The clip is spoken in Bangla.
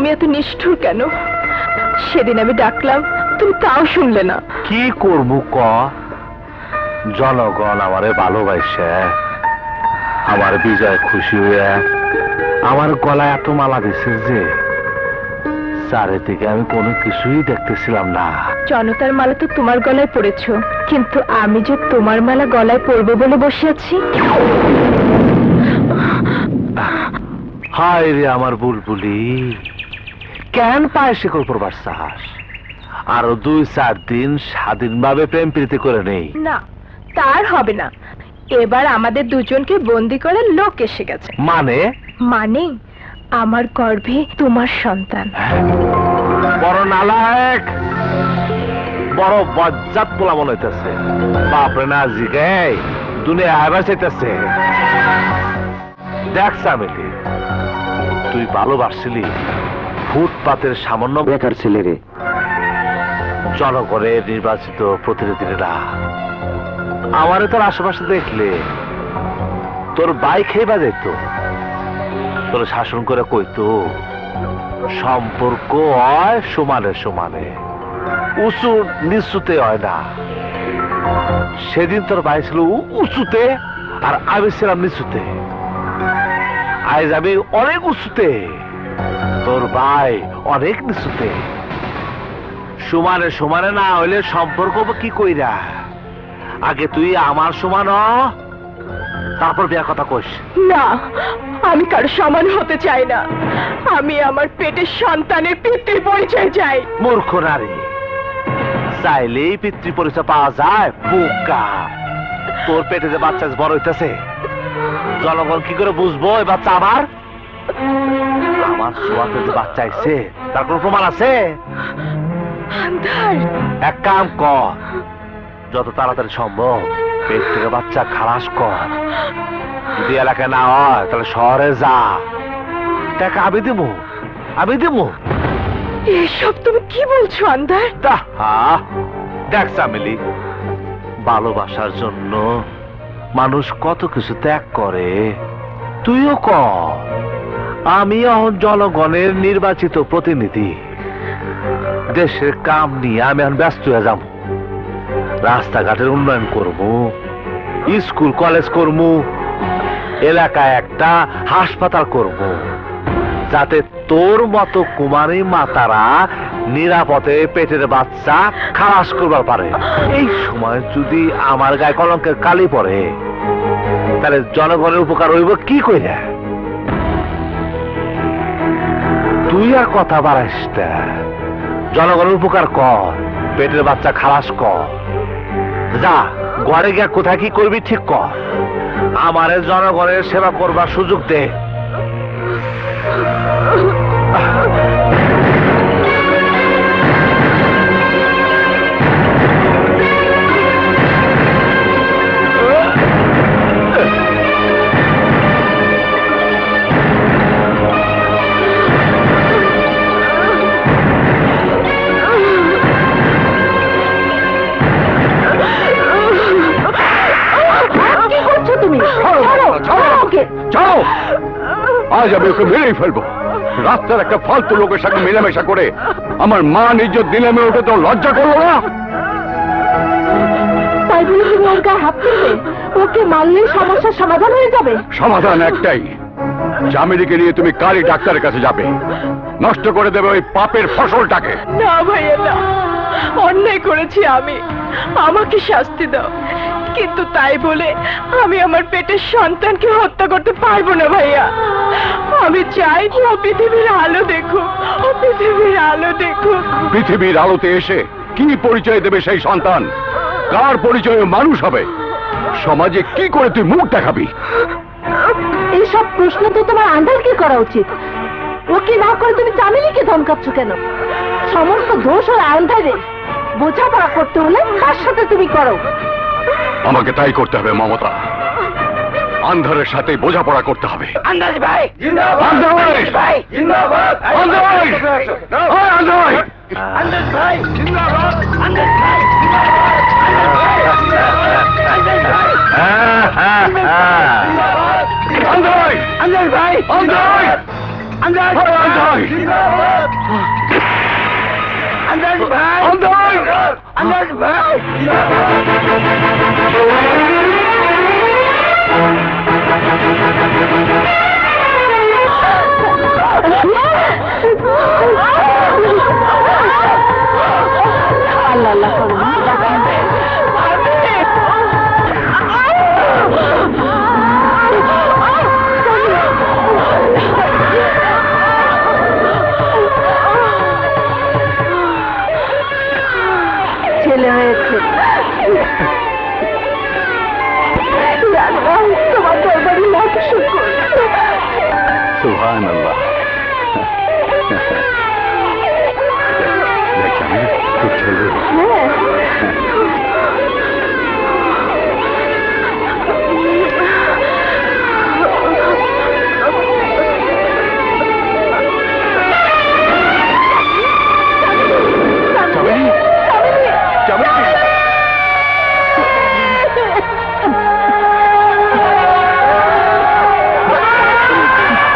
তুমি এত নিষ্ঠুর কেন? সেদিন আমি ডাকলাম তুমি তাও শুনলে না। কি করব ক? জনগণ আমারে ভালোবাসে আমার বিজয় খুশি হয়ে আমার গলায় এত মালা দিছে যে চারিদিকে আমি কোনো কিছুই দেখতেছিলাম না। জনতার মালা তো তোমার গলায় পড়েছ কিন্তু আমি যে তোমার মালা গলায় পরবো বলে বসে আছি? হায় রে আমার বুলবুলি কেন পায় শিকল পড়বার সাহস? আরও দুই চার দিন স্বাধীনভাবে প্রেম প্রীতি করে নেই। না তার হবে না। এবার আমাদের দুজনকে বন্দি করে লোক এসে গেছে। মানে? মানে আমার গর্ভে তোমার সন্তান। বড় নালায়ক বড় বজ্জাত পোলা মনে হইতেছে। বাপরে না জিগে দুনিয়া আবার চাইতেছে। দেখ সামিলি তুই ভালোবাসছিলি। ফুটপাতের সামান্য বেকার ছেলে রে জনগণের নির্বাচিত প্রতিনিধিরা। আমারে তোর আশেপাশে দেখলে, তোর বাইক খেয়ে যেত। তোর শাসন করে কইতো সম্পর্ক হয় সমানে সমানে, উঁচু নিচুতে হয় না। সেদিন তোর ভাই ছিল উঁচুতে আর আমি ছিলাম নিচুতে। আজ আমি অনেক উঁচুতে। তোর ভাই অনেক নিচুতে। সমানে সমানে না হইলে সম্পর্ক কি কইরা? আগে তুই আমার সমান তারপর বিয়ার কথা কইস। না আমি কারও সমান হতে চাই না। আমি আমার পেটের সন্তানের পিতৃ পরিচয় চাই। মূর্খ নারী চাইলেই পিতৃ পরিচয় পাওয়া যায় বোকা। তোর পেটে যে বাচ্চা বড় হইতেছে জনগণ কি করে বুঝব এই বাচ্চা আমার আমার সোয়াতে যে বাচ্চা আইছে তার কোনো প্রমাণ আছে? এক কাম কর যত তাড়াতাড়ি সম্ভব পেট থেকে বাচ্চা খালাস কর। যদি এলাকায় না হয় তাহলে শহরে যা। টাকা আমি দেবো আমি দেবো। এসব তুমি কি বলছো আন্ধার? তাহা দেখ সামিলি ভালোবাসার জন্য মানুষ কত কিছু ত্যাগ করে। তুইও কর। আমি জনগণের নির্বাচিত প্রতিনিধি। দেশের কাম নিয়ে আমি এখন ব্যস্ত হয়ে যাব। রাস্তাঘাটের উন্নয়ন করব, স্কুল, কলেজ করব, এলাকায় একটা হাসপাতাল করব, যাতে তোর মতো কুমারী মাতারা নিরাপদে পেটের বাচ্চা খালাস করবার পারে। এই সময় যদি আমার গায়ে কলঙ্কের কালি পড়ে, তাহলে জনগণের উপকার হইব কি কইরা তুই আর কথা বাড়াইস না। জনগণের উপকার কর, পেটের বাচ্চা খালাস কর। যা, ঘরে গিয়া কোথায় কি করবি ঠিক কর। আমারে জনগণের সেবা করবার সুযোগ দে। আজ আমি ওকে মেরেই ফেলব। রাস্তার একটা ফালতু লোকের সাথে মেলামেশা করে আমার মা নিজের দিলামে ওঠে তো লজ্জা করল না? তাই বলে তুমি ওর গায়ে হাত তুলবে ওকে মারলেই সমস্যার সমাধান হয়ে যাবে। সমাধান একটাই। জামিনীকে নিয়ে তুমি কালী ডাক্তারের কাছে যাবে। নষ্ট করে দেবে ওই পাপের ফসলটাকে। না ভাইয়া না। অন্যায় করেছি আমি। আমাকে শাস্তি দাও। কিন্তু তাই বলে আমি আমার পেটের সন্তানকে হত্যা করতে পারব না ভাইয়া। আমি চাই ও পৃথিবীর আলো দেখুক ও পৃথিবীর আলো দেখুক। পৃথিবীর আলোতে এসে কি পরিচয় দেবে সেই সন্তান? কার পরিচয়ে মানুষ হবে? সমাজে কি করে তুই মুখ দেখাবি? এইসব প্রশ্ন তো তোমার আন্ডারকে করা উচিত। ওকে না করে তুমি চামিলিকে ধমকাচ্ছ কেন? সমস্ত দোষ ওর আন্ধারে। বোঝাপড়া করতে হলে তার সাথে তুমি করো। আমাকে তাই করতে হবে মমতা আন্ধারের সাথে বোঝাপড়া করতে হবে আন্দাজ ভাই আন্দাজ ভাই জিন্দাবাদ আন্দাজ! ওই আন্দাজ! আন্দাজ ভাই ভাই আন্দাজ! আন্দাজ ভাই Andaj bhai! Andaj! 是鬼。